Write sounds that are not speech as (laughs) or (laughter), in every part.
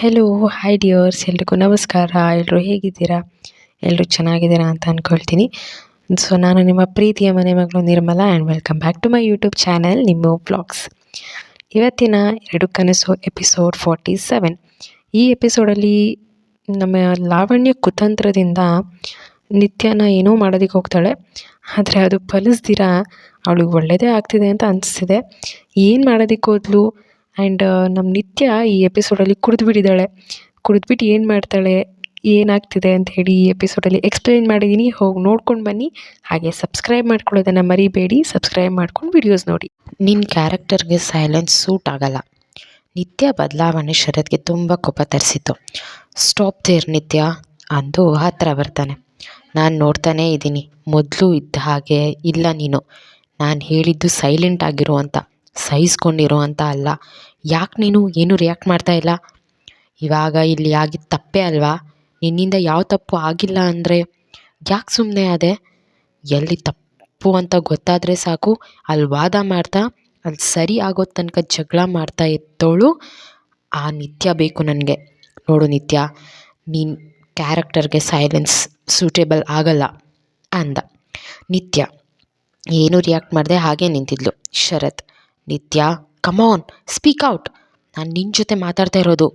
Hello hi dears ಎಲ್ರಿಗೂ ನಮಸ್ಕಾರ. ಎಲ್ಲರೂ ಹೇಗಿದ್ದೀರಾ? ಎಲ್ಲರೂ ಚೆನ್ನಾಗಿದ್ದೀರಾ ಅಂತ ಅಂದ್ಕೊಳ್ತೀನಿ ಸೊ ನಾನು ನಿಮ್ಮ ಪ್ರೀತಿಯ ಮನೆ ಮಗಳು Nirmala and welcome back to my YouTube channel ನಿಮ್ಮ ಬ್ಲಾಗ್ಸ್ ಇವತ್ತಿನ ಎರಡು ಕನಸು ಎಪಿಸೋಡ್ ಫಾರ್ಟಿ ಸೆವೆನ್ ಈ ಎಪಿಸೋಡಲ್ಲಿ ನಮ್ಮ ಲಾವಣ್ಯ ಕುತಂತ್ರದಿಂದ ನಿತ್ಯನ ಏನೋ ಮಾಡೋದಕ್ಕೆ ಹೋಗ್ತಾಳೆ. ಆದರೆ ಅದು ಫಲಿಸ್ದಿರ? ಅವಳಿಗೆ ಒಳ್ಳೆಯದೇ ಆಗ್ತಿದೆ ಅಂತ ಅನಿಸ್ತಿದೆ. ಏನು ಮಾಡೋದಕ್ಕೆ ಹೋದ್ಲು? ಆ್ಯಂಡ್ ನಮ್ಮ ನಿತ್ಯ ಈ ಎಪಿಸೋಡಲ್ಲಿ ಕುಡಿದ್ಬಿಟ್ಟಿದ್ದಾಳೆ ಕುಡಿದ್ಬಿಟ್ಟು ಏನು ಮಾಡ್ತಾಳೆ, ಏನಾಗ್ತಿದೆ ಅಂತ ಹೇಳಿ ಈ ಎಪಿಸೋಡಲ್ಲಿ ಎಕ್ಸ್ಪ್ಲೈನ್ ಮಾಡಿದ್ದೀನಿ ಹೋಗಿ ನೋಡ್ಕೊಂಡು ಬನ್ನಿ. ಹಾಗೆ ಸಬ್ಸ್ಕ್ರೈಬ್ ಮಾಡ್ಕೊಳ್ಳೋದನ್ನು ಮರಿಬೇಡಿ. ಸಬ್ಸ್ಕ್ರೈಬ್ ಮಾಡ್ಕೊಂಡು ವಿಡಿಯೋಸ್ ನೋಡಿ. ನಿನ್ನ ಕ್ಯಾರೆಕ್ಟರ್ಗೆ ಸೈಲೆನ್ಸ್ ಸೂಟ್ ಆಗಲ್ಲ. ನಿತ್ಯ ಬದಲಾವಣೆ ಶರತ್ಗೆ ತುಂಬ ಕೋಪ ತರಿಸಿತು ಸ್ಟಾಪ್ ದೇರ್ ನಿತ್ಯ ಅಂದು ಹತ್ತಿರ ಬರ್ತಾನೆ. ನಾನು ನೋಡ್ತಾನೇ ಇದ್ದೀನಿ. ಮೊದಲು ಇದ್ದ ಹಾಗೆ ಇಲ್ಲ ನೀನು. ನಾನು ಹೇಳಿದ್ದು ಸೈಲೆಂಟ್ ಆಗಿರು ಅಂತ. ಸಹಿಸ್ಕೊಂಡಿರು ಅಂತ ಅಲ್ಲ. ಯಾಕೆ ನೀನು ಏನು ರಿಯಾಕ್ಟ್ ಮಾಡ್ತಾ ಇಲ್ಲ? ಇವಾಗ ಇಲ್ಲಿ ಆಗಿದ್ದು ತಪ್ಪೇ ಅಲ್ವಾ? ನಿನ್ನಿಂದ ಯಾವ ತಪ್ಪು ಆಗಿಲ್ಲ ಅಂದರೆ ಯಾಕೆ ಸುಮ್ಮನೆ ಅದೇ? ಎಲ್ಲಿ ತಪ್ಪು ಅಂತ ಗೊತ್ತಾದರೆ ಸಾಕು. ಅಲ್ಲಿ ವಾದ ಮಾಡ್ತಾ ಅಲ್ಲಿ ಸರಿ ಆಗೋ ತನಕ ಜಗಳ ಮಾಡ್ತಾ ಇದ್ದವಳು ಆ ನಿತ್ಯ ಬೇಕು ನನಗೆ. ನೋಡು ನಿತ್ಯ, ನೀನು ಕ್ಯಾರೆಕ್ಟರ್ಗೆ ಸೈಲೆನ್ಸ್ ಸೂಟೇಬಲ್ ಆಗಲ್ಲ ಅಂದ. ನಿತ್ಯ, ಏನು ರಿಯಾಕ್ಟ್ ಮಾಡಿದೆ ಹಾಗೆ ನಿಂತಿದ್ಲು ಶರತ್. ನಿತ್ಯ ಕಮಾನ್ ಸ್ಪೀಕ್ ಔಟ್ ನಾನು ನಿನ್ನ ಜೊತೆ ಮಾತಾಡ್ತಾ ಇರೋದು.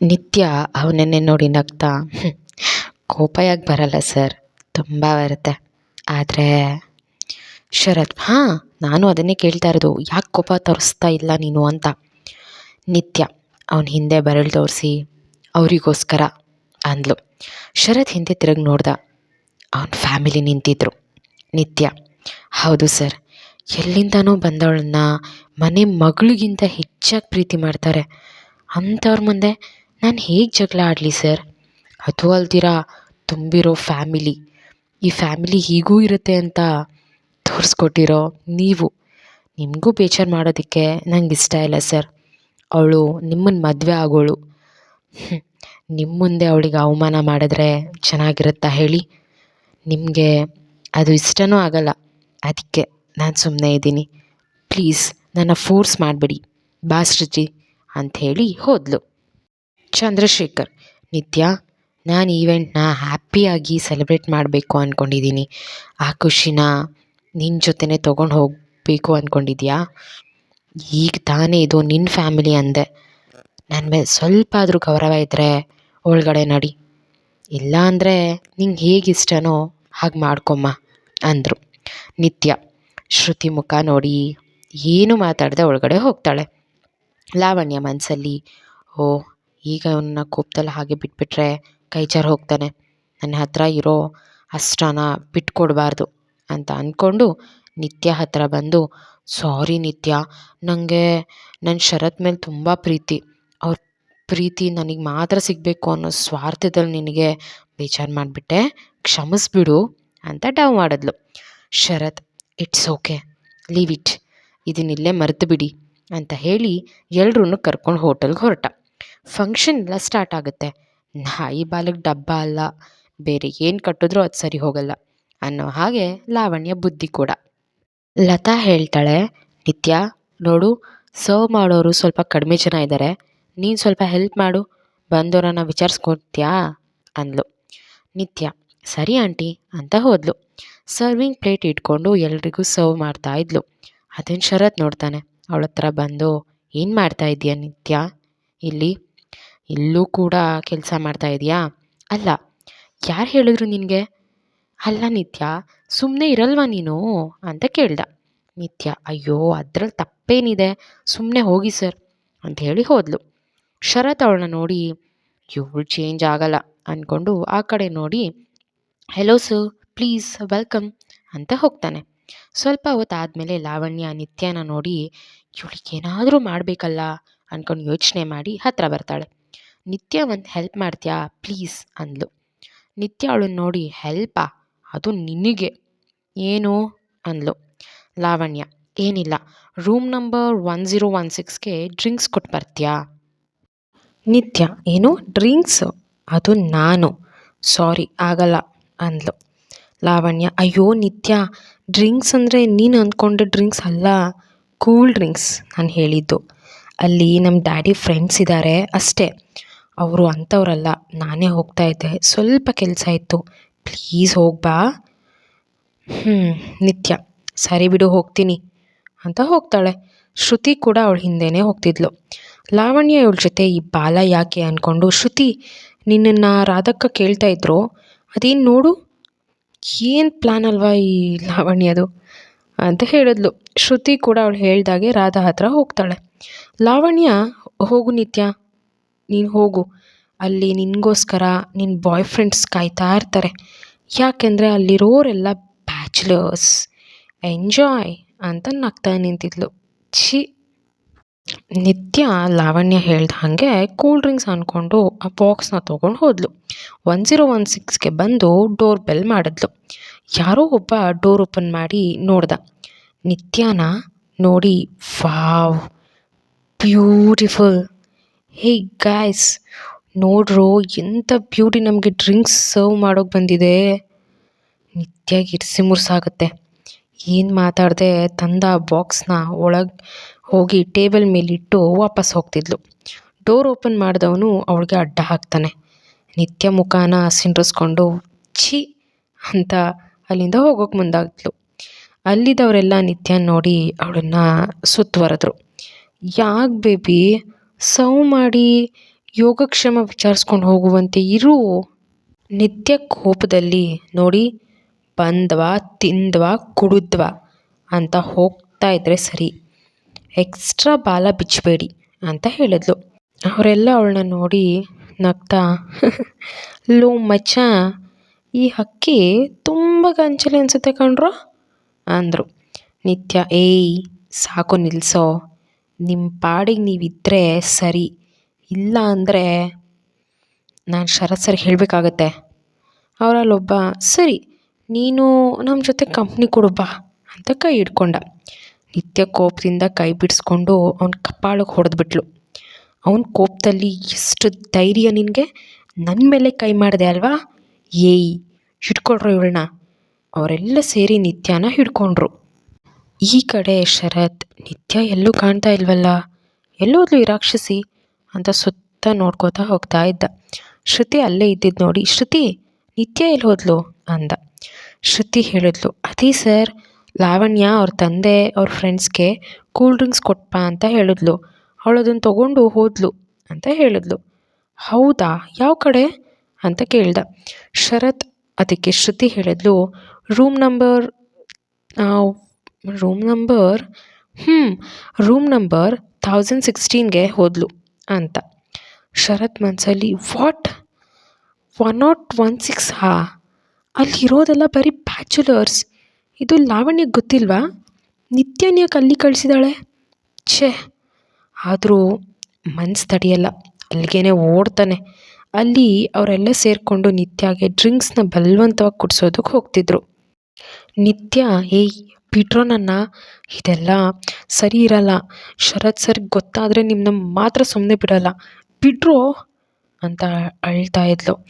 ನಿತ್ಯ ಅವನನ್ನೇ ನೋಡಿ ನಗ್ತಾ "ಹ್ಮ್, ಕೋಪ ಯಾಕೆ ಬರಲ್ಲ ಸರ್ ತುಂಬ ಬರುತ್ತೆ. ಆದರೆ ಶರತ್ ಹಾಂ ನಾನು ಅದನ್ನೇ ಕೇಳ್ತಾ ಇರೋದು ಯಾಕೆ ಕೋಪ ತೋರಿಸ್ತಾ ಇಲ್ಲ ನೀನು ಅಂತ? ನಿತ್ಯ ಅವನ ಹಿಂದೆ ಬರಳು ತೋರಿಸಿ ಅವರಿಗೋಸ್ಕರ ಅಂದ್ಲು. ಶರತ್ ಹಿಂದೆ ತಿರುಗಿ ನೋಡ್ದ ಅವನ ಫ್ಯಾಮಿಲಿ ನಿಂತಿದ್ರು. ನಿತ್ಯ ಹೌದು ಸರ್ ಎಲ್ಲಿಂದನೋ ಬಂದವಳನ್ನ ಮನೆ ಮಗಳಿಗಿಂತ ಹೆಚ್ಚಾಗಿ ಪ್ರೀತಿ ಮಾಡ್ತಾರೆ. ಅಂಥವ್ರ ಮುಂದೆ ನಾನು ಹೇಗೆ ಜಗಳ ಆಡಲಿ ಸರ್? ಅದು ಅಲ್ದಿರ, ತುಂಬಿರೋ ಫ್ಯಾಮಿಲಿ. ಈ ಫ್ಯಾಮಿಲಿ ಹೀಗೂ ಇರುತ್ತೆ ಅಂತ ತೋರಿಸ್ಕೊಟ್ಟಿರೋ ನೀವು. ನಿಮಗೂ ಬೇಜಾರು ಮಾಡೋದಕ್ಕೆ ನಂಗೆ ಇಷ್ಟ ಇಲ್ಲ ಸರ್. ಅವಳು ನಿಮ್ಮನ್ನು ಮದುವೆ ಆಗೋಳು. ನಿಮ್ಮ ಮುಂದೆ ಅವಳಿಗೆ ಅವಮಾನ ಮಾಡಿದ್ರೆ ಚೆನ್ನಾಗಿರುತ್ತಾ ಹೇಳಿ? ನಿಮಗೆ ಅದು ಇಷ್ಟನೂ ಆಗಲ್ಲ, ಅದಕ್ಕೆ. ನಾನು ಸುಮ್ಮನೆ ಇದ್ದೀನಿ. ಪ್ಲೀಸ್, ನನ್ನ ಫೋರ್ಸ್ ಮಾಡಬೇಡಿ. ಬಾ ಸೃಜಿ, ಅಂಥೇಳಿ ಹೋದ್ಲು. ಚಂದ್ರಶೇಖರ್, ನಿತ್ಯ, ನಾನು ಈವೆಂಟ್ನ ಹ್ಯಾಪಿಯಾಗಿ ಸೆಲೆಬ್ರೇಟ್ ಮಾಡಬೇಕು ಅಂದ್ಕೊಂಡಿದ್ದೀನಿ ಆ ಖುಷಿನ ನಿನ್ನ ಜೊತೆನೇ ತೊಗೊಂಡು ಹೋಗಬೇಕು ಅಂದ್ಕೊಂಡಿದ್ಯಾ ಈಗ ತಾನೇ ಇದು ನಿನ್ನ ಫ್ಯಾಮಿಲಿ ಅಂದೆ. ನನ್ನ ಮೇಲೆ ಸ್ವಲ್ಪ ಆದರೂ ಗೌರವ ಇದ್ದರೆ ಒಳಗಡೆ ನಡಿ. ಇಲ್ಲ ಅಂದರೆ ನಿಂಗೆ ಹೇಗಿಷ್ಟನೋ ಹಾಗೆ ಮಾಡ್ಕೊಮ್ಮ, ಅಂದರು. ನಿತ್ಯ ಶ್ರುತಿ ಮುಖ ನೋಡಿ ಏನು ಮಾತಾಡದೆ ಒಳಗಡೆ ಹೋಗ್ತಾಳೆ. ಲಾವಣ್ಯ ಮನಸ್ಸಲ್ಲಿ ಓ, ಈಗ ಅವನ್ನ ಕೋಪದಲ್ಲಿ ಹಾಗೆ ಬಿಟ್ಬಿಟ್ರೆ ಕೈ ಜಾರಿ ಹೋಗ್ತಾನೆ. ನನ್ನ ಹತ್ರ ಇರೋ ಅಷ್ಟನ ಬಿಟ್ಕೊಡ್ಬಾರ್ದು ಅಂತ ಅಂದ್ಕೊಂಡು ನಿತ್ಯ ಹತ್ತಿರ ಬಂದು, ಸಾರಿ ನಿತ್ಯ ನನಗೆ ನನ್ನ ಶರತ್ ಮೇಲೆ ತುಂಬ ಪ್ರೀತಿ. ಅವ್ರ ಪ್ರೀತಿ ನನಗೆ ಮಾತ್ರ ಸಿಗಬೇಕು ಅನ್ನೋ ಸ್ವಾರ್ಥದಲ್ಲಿ ನಿನಗೆ ಬೇಜಾರು ಮಾಡಿಬಿಟ್ಟೆ, ಕ್ಷಮಿಸ್ಬಿಡು ಅಂತ ಡವ್ ಮಾಡಿದ್ಲು. Sharath it's okay leave it ಇದನ್ನಿಲ್ಲೇ ಮರೆತು ಬಿಡಿ ಅಂತ ಹೇಳಿ ಎಲ್ರೂ ಕರ್ಕೊಂಡು ಹೋಟೆಲ್ಗೆ ಹೊರಟ. ಫಂಕ್ಷನ್ ಎಲ್ಲ ಸ್ಟಾರ್ಟ್ ಆಗುತ್ತೆ. ನಾಯಿ ಬಾಲಕ್ಕೆ ಡಬ್ಬ ಅಲ್ಲ, ಬೇರೆ ಏನು ಕಟ್ಟಿದ್ರೂ ಅದು ಸರಿ ಹೋಗಲ್ಲ ಅನ್ನೋ ಹಾಗೆ ಲಾವಣ್ಯ ಬುದ್ಧಿ ಕೂಡ. ಲತಾ ಹೇಳ್ತಾಳೆ, ನಿತ್ಯ, ನೋಡು ಸರ್ವ್ ಮಾಡೋರು ಸ್ವಲ್ಪ ಕಡಿಮೆ ಜನ ಇದ್ದಾರೆ ನೀನು ಸ್ವಲ್ಪ ಹೆಲ್ಪ್ ಮಾಡು ಬಂದವರನ್ನ ವಿಚಾರಿಸ್ಕೊತ್ಯಾ? ಅಂದ್ಲು. ನಿತ್ಯ, ಸರಿ ಆಂಟಿ ಅಂತ ಹೋದ್ಲು. ಸರ್ವಿಂಗ್ ಪ್ಲೇಟ್ ಇಟ್ಕೊಂಡು ಎಲ್ರಿಗೂ ಸರ್ವ್ ಮಾಡ್ತಾ ಇದ್ಲು. ಅದನ್ನು ಶರತ್ ನೋಡ್ತಾನೆ? ಅವಳ ಹತ್ರ ಬಂದು, ಏನು ಮಾಡ್ತಾ ಇದೀಯ ನಿತ್ಯ? ಇಲ್ಲಿ, ಇಲ್ಲೂ ಕೂಡ ಕೆಲಸ ಮಾಡ್ತಾ ಇದೆಯಾ? ಅಲ್ಲ, ಯಾರು ಹೇಳಿದ್ರು ನಿನಗೆ? ಅಲ್ಲ ನಿತ್ಯ ಸುಮ್ಮನೆ ಇರಲ್ವಾ ನೀನು? ಅಂತ ಕೇಳ್ದ. ನಿತ್ಯ, ಅಯ್ಯೋ ಅದ್ರಲ್ಲಿ ತಪ್ಪೇನಿದೆ? ಸುಮ್ಮನೆ ಹೋಗಿ ಸರ್, ಅಂತ ಹೇಳಿ ಹೋದ್ಲು. ಶರತ್ ಅವಳನ್ನ ನೋಡಿ, ಇವಳು ಚೇಂಜ್ ಆಗಲ್ಲ ಅಂದ್ಕೊಂಡು ಆ ಕಡೆ ನೋಡಿ ಹೆಲೋ ಸರ್ ಪ್ಲೀಸ್ ವೆಲ್ಕಮ್ ಅಂತ ಹೋಗ್ತಾನೆ. ಸ್ವಲ್ಪ ಹೊತ್ತಾದಮೇಲೆ ಲಾವಣ್ಯ, ನಿತ್ಯನ ನೋಡಿ, ಇವಳಿಗೆ ಏನಾದರೂ ಮಾಡಬೇಕಲ್ಲ? ಅಂದ್ಕೊಂಡು ಯೋಚನೆ ಮಾಡಿ ಹತ್ತಿರ ಬರ್ತಾಳೆ. ನಿತ್ಯ ಒಂದು ಹೆಲ್ಪ್ ಮಾಡ್ತೀಯಾ? ಪ್ಲೀಸ್ ಅಂದ್ಲು. ನಿತ್ಯ ಅವಳನ್ನ ನೋಡಿ ಹೆಲ್ಪಾ ಅದು ನಿನಗೆ. ಏನು? ಅಂದ್ಲು. ಲಾವಣ್ಯ, ಏನಿಲ್ಲ. Room number one zero one ಸಿಕ್ಸ್ಗೆ drinks ಕೊಟ್ಟು ಬರ್ತೀಯಾ? ನಿತ್ಯ, ಏನು? ಡ್ರಿಂಕ್ಸು ಅದು ನಾನು. ಸಾರಿ ಆಗಲ್ಲ, ಅಂದ್ಲು. ಲಾವಣ್ಯ, ಅಯ್ಯೋ ನಿತ್ಯ, ಡ್ರಿಂಕ್ಸ್ ಅಂದರೆ ನೀನು ಅಂದ್ಕೊಂಡ ಡ್ರಿಂಕ್ಸ್ ಅಲ್ಲ, ಕೂಲ್ ಡ್ರಿಂಕ್ಸ್, ನಾನು ಹೇಳಿದ್ದು. ಅಲ್ಲಿ ನಮ್ಮ ಡ್ಯಾಡಿ ಫ್ರೆಂಡ್ಸ್ ಇದ್ದಾರೆ ಅಷ್ಟೇ. ಅವರು ಅಂಥವ್ರಲ್ಲ ನಾನೇ ಹೋಗ್ತಾ ಇದ್ದೆ. ಸ್ವಲ್ಪ ಕೆಲಸ ಇತ್ತು. ಪ್ಲೀಸ್ ಹೋಗ್ಬಾ ಹ್ಞೂ ನಿತ್ಯ, ಸರಿ ಬಿಡು, ಹೋಗ್ತೀನಿ, ಅಂತ ಹೋಗ್ತಾಳೆ. ಶ್ರುತಿ ಕೂಡ ಅವಳ ಹಿಂದೆನೇ ಹೋಗ್ತಿದ್ಲು. ಲಾವಣ್ಯ ಇವಳ ಜೊತೆ, ಈ ಬಾಲ ಯಾಕೆ? ಅಂದ್ಕೊಂಡು ಶ್ರುತಿ, ನಿನ್ನನ್ನು ರಾಧಕ್ಕ ಕೇಳ್ತಾ ಇದ್ರು. ಅದೇನು ನೋಡು ಏನು ಪ್ಲ್ಯಾನ್ ಅಲ್ವಾ ಈ ಲಾವಣ್ಯದು ಅಂತ ಹೇಳಿದ್ಲು. ಶ್ರುತಿ ಕೂಡ ಅವಳು ಹೇಳ್ದಾಗೆ ರಾಧಾ ಹತ್ರ ಹೋಗ್ತಾಳೆ. ಲಾವಣ್ಯ, ಹೋಗು ನಿತ್ಯ. ನೀನು ಹೋಗು. ಅಲ್ಲಿ ನಿನಗೋಸ್ಕರ ನಿನ್ನ ಬಾಯ್ ಫ್ರೆಂಡ್ಸ್ ಕಾಯ್ತಾ ಇರ್ತಾರೆ. ಯಾಕೆಂದರೆ ಅಲ್ಲಿರೋರೆಲ್ಲ ಬ್ಯಾಚುಲರ್ಸ್ ಎಂಜಾಯ್ ಅಂತ ನಗ್ತಾ ನಿಂತಿದ್ಲು. ಛೀ. ನಿತ್ಯ ಲಾವಣ್ಯ ಹೇಳ್ದ ಹಾಗೆ ಕೂಲ್ ಡ್ರಿಂಕ್ಸ್ ಅಂದ್ಕೊಂಡು ಆ ಬಾಕ್ಸ್ನ ತೊಗೊಂಡು ಹೋದ್ಲು. ಒನ್ ಜೀರೋ ಒನ್ ಸಿಕ್ಸ್ಗೆ ಬಂದು ಡೋರ್ ಬೆಲ್ ಮಾಡಿದ್ಲು. ಯಾರೋ ಒಬ್ಬ ಡೋರ್ ಓಪನ್ ಮಾಡಿ ನೋಡ್ದ. ನಿತ್ಯನ ನೋಡಿ, ವಾವ್ ಬ್ಯೂಟಿಫುಲ್ ಹೇ ಗಾಯ್ಸ್ ನೋಡ್ರು ಎಂಥ ಬ್ಯೂಟಿ ನಮಗೆ ಡ್ರಿಂಕ್ಸ್ ಸರ್ವ್ ಮಾಡೋಕೆ ಬಂದಿದೆ. ನಿತ್ಯ ಇರಿಸಿ ಮುರ್ಸಾಗುತ್ತೆ. ಏನು ಮಾತಾಡದೆ ತಂದ ಬಾಕ್ಸ್ನ ಒಳಗೆ ಹೋಗಿ ಟೇಬಲ್ ಮೇಲಿಟ್ಟು ವಾಪಸ್ ಹೋಗ್ತಿದ್ಲು. ಡೋರ್ ಓಪನ್ ಮಾಡಿದವನು ಅವಳಿಗೆ ಅಡ್ಡ ಹಾಕ್ತಾನೆ. ನಿತ್ಯ ಮುಖಾನ ಸಿಂಡ್ರಿಸ್ಕೊಂಡು, ಛಿ ಅಂತ ಅಲ್ಲಿಂದ ಹೋಗೋಕೆ ಮುಂದಾಗ್ತಳು ಅಲ್ಲಿದ್ದವರೆಲ್ಲ ನಿತ್ಯ ನೋಡಿ ಅವಳನ್ನು ಸುತ್ತುವರೆದ್ರು. ಯಾಕೆ ಬೇಬಿ ಸವ್ ಮಾಡಿ ಯೋಗಕ್ಷೇಮ ವಿಚಾರಿಸ್ಕೊಂಡು ಹೋಗುವಂತೆ ಇರು. ನಿತ್ಯ ಕೋಪದಲ್ಲಿ ನೋಡಿ, ಬಂದ್ವಾ, ತಿಂದ್ವಾ, ಕುಡಿದ್ವಾ ಅಂತ ಹೋಗ್ತಾ ಇದ್ರೆ ಸರಿ. ಎಕ್ಸ್ಟ್ರಾ ಬಾಲ ಬಿಚ್ಚಬೇಡಿ ಅಂತ ಹೇಳಿದ್ಲು. ಅವರೆಲ್ಲ ಅವಳನ್ನ ನೋಡಿ ನಗ್ತಾ, ಲೋ ಮಚ್ಚ, ಈ ಹಕ್ಕಿ ತುಂಬ ಗಂಚಲಿ ಅನಿಸುತ್ತೆ ಕಣ್ರೋ ಅಂದರು. ನಿತ್ಯ, ಏಯ್, ಸಾಕು ನಿಲ್ಲಿಸೋ ನಿಮ್ಮ ಪಾಡಿಗೆ ನೀವಿದ್ದರೆ ಸರಿ. ಇಲ್ಲ ಅಂದರೆ ನಾನು ಶರತ್ ಸರ್ ಹೇಳಬೇಕಾಗತ್ತೆ. ಅವರಲ್ಲೊಬ್ಬ, ಸರಿ, ನೀನು ನಮ್ಮ ಜೊತೆ ಕಂಪ್ನಿ ಕೊಡು ಬಾ ಅಂತ ಕೈ ಹಿಡ್ಕೊಂಡ. ನಿತ್ಯ ಕೋಪದಿಂದ ಕೈ ಬಿಡಿಸ್ಕೊಂಡು ಅವ್ನ ಕಪಾಳಕ್ಕೆ ಹೊಡೆದ್ಬಿಟ್ಲು. ಅವನ ಕೋಪದಲ್ಲಿ ಎಷ್ಟು ಧೈರ್ಯ ನಿನಗೆ? ನನ್ನ ಮೇಲೆ ಕೈ ಮಾಡಿದೆ ಅಲ್ವಾ? ಏಯ್, ಹಿಡ್ಕೊಳ್ರು ಇವಳನ್ನ. ಅವರೆಲ್ಲ ಸೇರಿ ನಿತ್ಯನ ಹಿಡ್ಕೊಂಡ್ರು. ಈ ಕಡೆ ಶರತ್, ನಿತ್ಯ ಎಲ್ಲೂ ಕಾಣ್ತಾ ಇಲ್ವಲ್ಲ? ಎಲ್ಲೋದ್ಲು ಈ ಅಂತ ಸುತ್ತ ನೋಡ್ಕೋತಾ ಹೋಗ್ತಾ ಇದ್ದ. ಶ್ರುತಿ ಅಲ್ಲೇ ಇದ್ದಿದ್ದು ನೋಡಿ, ಶ್ರುತಿ, ನಿತ್ಯ ಎಲ್ಲಿ ಹೋದ್ಲು? ಅಂದ. ಶ್ರುತಿ ಹೇಳಿದ್ಲು, ಅದೇ ಸರ್ ಲಾವಣ್ಯ ಅವ್ರ ತಂದೆ, ಅವ್ರ ಫ್ರೆಂಡ್ಸ್ಗೆ ಕೂಲ್ ಡ್ರಿಂಕ್ಸ್ ಕೊಟ್ಪ ಅಂತ ಹೇಳಿದ್ಲು. ಅವಳು ಅದನ್ನು ತೊಗೊಂಡು ಹೋದ್ಲು ಅಂತ ಹೇಳಿದ್ಲು. ಹೌದಾ? ಯಾವ ಕಡೆ? ಅಂತ ಕೇಳ್ದ. ಶರತ್ ಅದಕ್ಕೆ ಶ್ರುತಿ ಹೇಳಿದ್ಲು ರೂಮ್ ನಂಬರ್ ರೂಮ್ ನಂಬರ್ ಹ್ಞೂ ರೂಮ್ ನಂಬರ್ ಥೌಸಂಡ್ ಸಿಕ್ಸ್ಟೀನ್ಗೆ ಹೋದ್ಲು ಅಂತ. ಶರತ್ ಮನಸ್ಸಲ್ಲಿ what one not one six ಹಾ ಅಲ್ಲಿರೋದೆಲ್ಲ ಬರೀ ಬ್ಯಾಚುಲರ್ಸ್ ಇದು ಲಾವಣ್ಯಕ್ಕೆ ಗೊತ್ತಿಲ್ವಾ? ನಿತ್ಯನ ಯಾಕೆ ಅಲ್ಲಿ ಕಳಿಸಿದಾಳೆ. ಛೇ, ಆದರೂ ಮನ್ಸು ತಡೆಯಲ್ಲ. ಅಲ್ಲಿಗೇನೆ ಓಡ್ತಾನೆ. ಅಲ್ಲಿ ಅವರೆಲ್ಲ ಸೇರಿಕೊಂಡು ನಿತ್ಯಾಗೆ ಡ್ರಿಂಕ್ಸ್ನ ಬಲವಂತವಾಗಿ ಕುಡಿಸೋದಕ್ಕೆ ಹೋಗ್ತಿದ್ರು. ನಿತ್ಯ, ಏಯ್ ಬಿಟ್ರೋ ನನ್ನ ಇದೆಲ್ಲ ಸರಿ ಇರಲ್ಲ. ಶರತ್ ಸರ್ಗೆ ಗೊತ್ತಾದರೆ ನಿಮ್ಮನ್ನ ಮಾತ್ರ ಸುಮ್ಮನೆ ಬಿಡಲ್ಲ. ಬಿಡ್ರೋ ಅಂತ ಅಳ್ತಾ ಇದ್ಲು.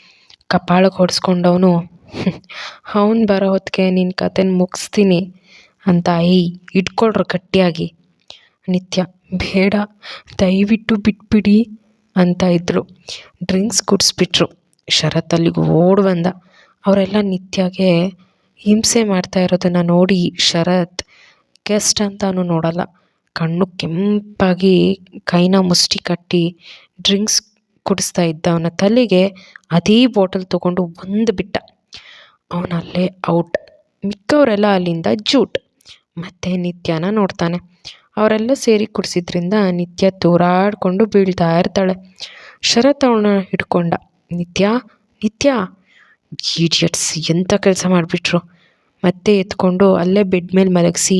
ಕಪಾಳಕ್ಕೆ ಹೊಡೆಸ್ಕೊಂಡವನು, ಅವ್ನು ಬರೋ ಹೊತ್ತಿಗೆ ನಿನ್ನ ಕತೆನ ಮುಗಿಸ್ತೀನಿ ಅಂತ ಏಯ್ ಇಟ್ಕೊಳ್ರು ಗಟ್ಟಿಯಾಗಿ. ನಿತ್ಯ, ಬೇಡ, ದಯವಿಟ್ಟು ಬಿಟ್ಬಿಡಿ ಅಂತ ಇದ್ದರು ಡ್ರಿಂಕ್ಸ್ ಕುಡಿಸ್ಬಿಟ್ರು. ಶರತ್ ಅಲ್ಲಿಗೆ ಓಡ್ ಬಂದ. ಅವರೆಲ್ಲ ನಿತ್ಯಗೆ ಹಿಂಸೆ ಮಾಡ್ತಾ ಇರೋದನ್ನು ನೋಡಿ ಶರತ್ ಗೆಸ್ಟ್ ಅಂತ ನೋಡಲ್ಲ. ಕಣ್ಣು ಕೆಂಪಾಗಿ ಕೈನ ಮುಷ್ಟಿ ಕಟ್ಟಿ ಡ್ರಿಂಕ್ಸ್ ಕುಡಿಸ್ತಾ ಇದ್ದ ಅವನ ತಲೆಗೆ ಅದೇ ಬಾಟಲ್ ತೊಗೊಂಡು ಒಂದು ಬಿಟ್ಟ. ಅವನಲ್ಲೇ ಔಟ್ ಮಿಕ್ಕವರೆಲ್ಲ ಅಲ್ಲಿಂದ ಜೂಟ್ ಮತ್ತೆ ನಿತ್ಯನ ನೋಡ್ತಾನೆ. ಅವರೆಲ್ಲ ಸೇರಿ ಕುಡಿಸಿದ್ರಿಂದ ನಿತ್ಯ ತೂರಾಡಿಕೊಂಡು ಬೀಳ್ತಾ ಇರ್ತಾಳೆ. ಶರತ್ ಅವನ ಹಿಡ್ಕೊಂಡ. ನಿತ್ಯ ನಿತ್ಯ ಈಡಿಯಟ್ಸ್ ಎಂಥ ಕೆಲಸ ಮಾಡಿಬಿಟ್ರು. ಮತ್ತೆ ಎತ್ಕೊಂಡು ಅಲ್ಲೇ ಬೆಡ್ ಮೇಲೆ ಮಲಗಿಸಿ,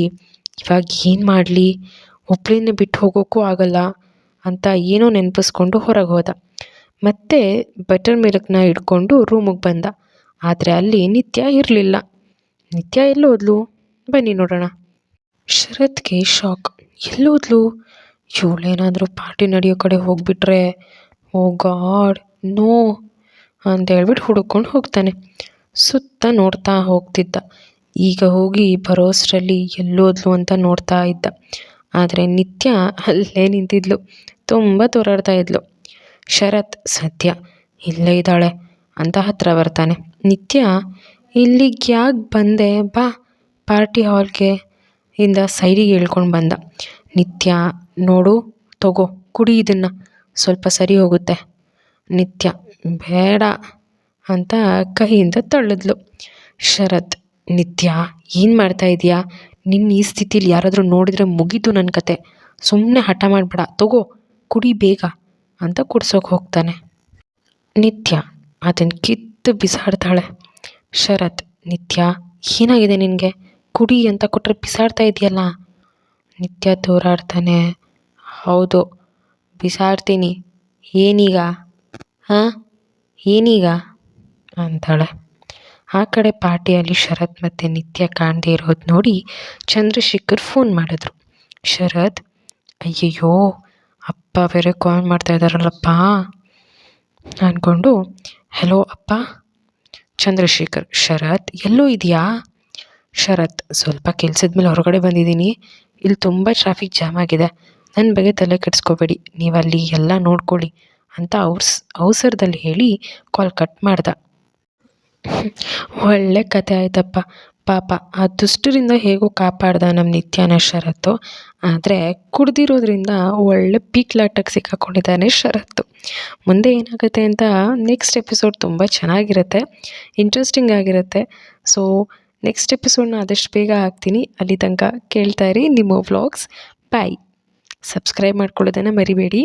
ಇವಾಗ ಏನು ಮಾಡಲಿ? ಒಬ್ಬಳನ್ನೇ ಬಿಟ್ಟು ಹೋಗೋಕ್ಕೂ ಆಗಲ್ಲ ಅಂತ ಏನೋ ನೆನಪಿಸ್ಕೊಂಡು ಹೊರಗೆ ಹೋದ. ಮತ್ತೆ ಬಟರ್ ಮಿಲ್ಕ್ನ ಹಿಡ್ಕೊಂಡು ರೂಮಿಗೆ ಬಂದ. ಆದರೆ ಅಲ್ಲಿ ನಿತ್ಯ ಇರಲಿಲ್ಲ. ನಿತ್ಯ ಎಲ್ಲೋದ್ಲು ಬನ್ನಿ ನೋಡೋಣ. ಶರತ್ಗೆ ಶಾಕ್ ಎಲ್ಲೋದ್ಲು ಇವಳೇನಾದರೂ ಪಾರ್ಟಿ ನಡೆಯೋ ಕಡೆ ಹೋಗ್ಬಿಟ್ರೆ? ಓ ಗಾಡ್, ನೋ ಅಂತ ಹೇಳ್ಬಿಟ್ಟು ಹುಡುಕೊಂಡು ಹೋಗ್ತಾನೆ. ಸುತ್ತ ನೋಡ್ತಾ ಹೋಗ್ತಿದ್ದ. ಈಗ ಹೋಗಿ ಬರೋಷ್ಟರಲ್ಲಿ ಎಲ್ಲೋದ್ಲು ಅಂತ ನೋಡ್ತಾ ಇದ್ದ. ಆದರೆ ನಿತ್ಯ ಅಲ್ಲೇ ನಿಂತಿದ್ಲು. ತುಂಬ ತೋರಾಡ್ತಾ ಇದ್ಲು. ಶರತ್, ಸತ್ಯ ಇಲ್ಲೇ ಇದ್ದಾಳೆ. ಅಂತ ಹತ್ರ ಬರ್ತಾನೆ. ನಿತ್ಯ ಇಲ್ಲಿಗೆ ಯಾಕೆ ಬಂದೆ, ಬಾ, ಪಾರ್ಟಿ ಹಾಲ್ಗೆ ಇಂದ ಸೈಡಿಗೆ ಇಳ್ಕೊಂಡು ಬಂದ. ನಿತ್ಯ, ನೋಡು, ತಗೋ, ಕುಡಿ ಇದನ್ನು. ಸ್ವಲ್ಪ ಸರಿ ಹೋಗುತ್ತೆ. ನಿತ್ಯ, ಬೇಡ ಅಂತ ಕೈಯಿಂದ ತಳ್ಳಿದ್ಲು. ಶರತ್, ನಿತ್ಯ, ಏನು ಮಾಡ್ತಾ ಇದೀಯಾ? ನಿನ್ನ ಈ ಸ್ಥಿತಿಲಿ ಯಾರಾದರೂ ನೋಡಿದರೆ ಮುಗೀತು ನನ್ನ ಕತೆ. ಸುಮ್ಮನೆ ಹಠ ಮಾಡಬೇಡ. ತಗೋ, ಕುಡಿ ಬೇಗ. ಅಂತ ಕುಡ್ಸೋಕೆ ಹೋಗ್ತಾನೆ. ನಿತ್ಯ ಅದನ್ನು ಕಿತ್ತು ಬಿಸಾಡ್ತಾಳೆ. ಶರತ್, ನಿತ್ಯ, ಏನಾಗಿದೆ ನಿನಗೆ? ಕುಡಿ ಅಂತ ಕೊಟ್ಟರೆ ಬಿಸಾಡ್ತಾ ಇದೆಯಲ್ಲ? ನಿತ್ಯ ತೋರಾಡ್ತಾನೆ. ಹೌದು, ಬಿಸಾಡ್ತೀನಿ. ಏನೀಗ? ಹಾಂ? ಏನೀಗ? ಅಂತಾಳೆ. ಆ ಕಡೆ ಪಾರ್ಟಿಯಲ್ಲಿ ಶರತ್ ಮತ್ತು ನಿತ್ಯ ಕಾಣದೇ ಇರೋದು ನೋಡಿ ಚಂದ್ರಶೇಖರ್ ಫೋನ್ ಮಾಡಿದ್ರು. ಶರತ್, ಅಯ್ಯಯ್ಯೋ ಅಪ್ಪ ಬೇರೆ ಕಾಲ್ ಮಾಡ್ತಾ ಇದ್ದಾರಲ್ಲಪ್ಪ ಅಂದ್ಕೊಂಡು ಹಲೋ ಅಪ್ಪ, ಚಂದ್ರಶೇಖರ್, ಶರತ್ ಎಲ್ಲೂ ಇದೆಯಾ? ಶರತ್, ಸ್ವಲ್ಪ ಕೆಲ್ಸದ ಮೇಲೆ ಹೊರಗಡೆ ಬಂದಿದ್ದೀನಿ. ಇಲ್ಲಿ ತುಂಬ ಟ್ರಾಫಿಕ್ ಜಾಮ್ ಆಗಿದೆ. ನನ್ನ ಬಗ್ಗೆ ತಲೆ ಕೆಡಿಸ್ಕೋಬೇಡಿ. ನೀವು ಅಲ್ಲಿ ಎಲ್ಲ ನೋಡ್ಕೊಳ್ಳಿ ಅಂತ ಅವ್ರಸ್ ಅವಸರದಲ್ಲಿ ಹೇಳಿ ಕಾಲ್ ಕಟ್ ಮಾಡ್ದ. (laughs) ಒಳ್ಳೆ ಕತೆ ಆಯ್ತಪ್ಪ. ಪಾಪ ಆ ದುಷ್ಟರಿಂದ ಹೇಗೋ ಕಾಪಾಡ್ದ ನಮ್ಮ ನಿತ್ಯಾನ ಶರತ್ತು. ಆದರೆ ಕುಡ್ದಿರೋದ್ರಿಂದ ಒಳ್ಳೆ ಪೀಕ್ಲಾಟಕ್ಕೆ ಸಿಕ್ಕಾಕೊಂಡಿದ್ದಾನೆ ಶರತ್ತು. ಮುಂದೆ ಏನಾಗುತ್ತೆ ಅಂತ ನೆಕ್ಸ್ಟ್ ಎಪಿಸೋಡ್ ತುಂಬ ಚೆನ್ನಾಗಿರುತ್ತೆ. ಇಂಟ್ರೆಸ್ಟಿಂಗ್ ಆಗಿರುತ್ತೆ. ಸೊ ನೆಕ್ಸ್ಟ್ ಎಪಿಸೋಡ್ನ ಆದಷ್ಟು ಬೇಗ ಹಾಕ್ತೀನಿ. ಅಲ್ಲಿ ತನಕ ಕೇಳ್ತಾ ಇರಿ ನಿಮ್ಮ ವ್ಲಾಗ್ಸ್ ಬಾಯ್ ಸಬ್ಸ್ಕ್ರೈಬ್ ಮಾಡ್ಕೊಳ್ಳೋದನ್ನು ಮರಿಬೇಡಿ.